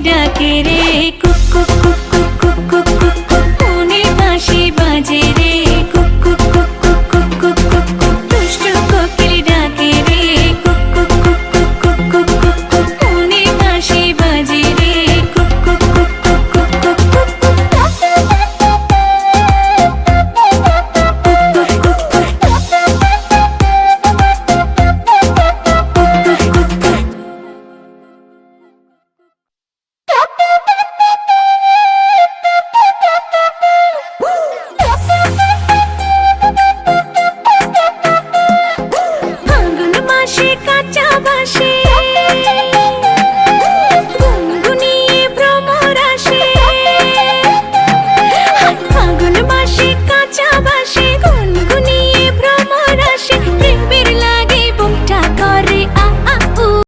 ডাকে রে cook cook cook.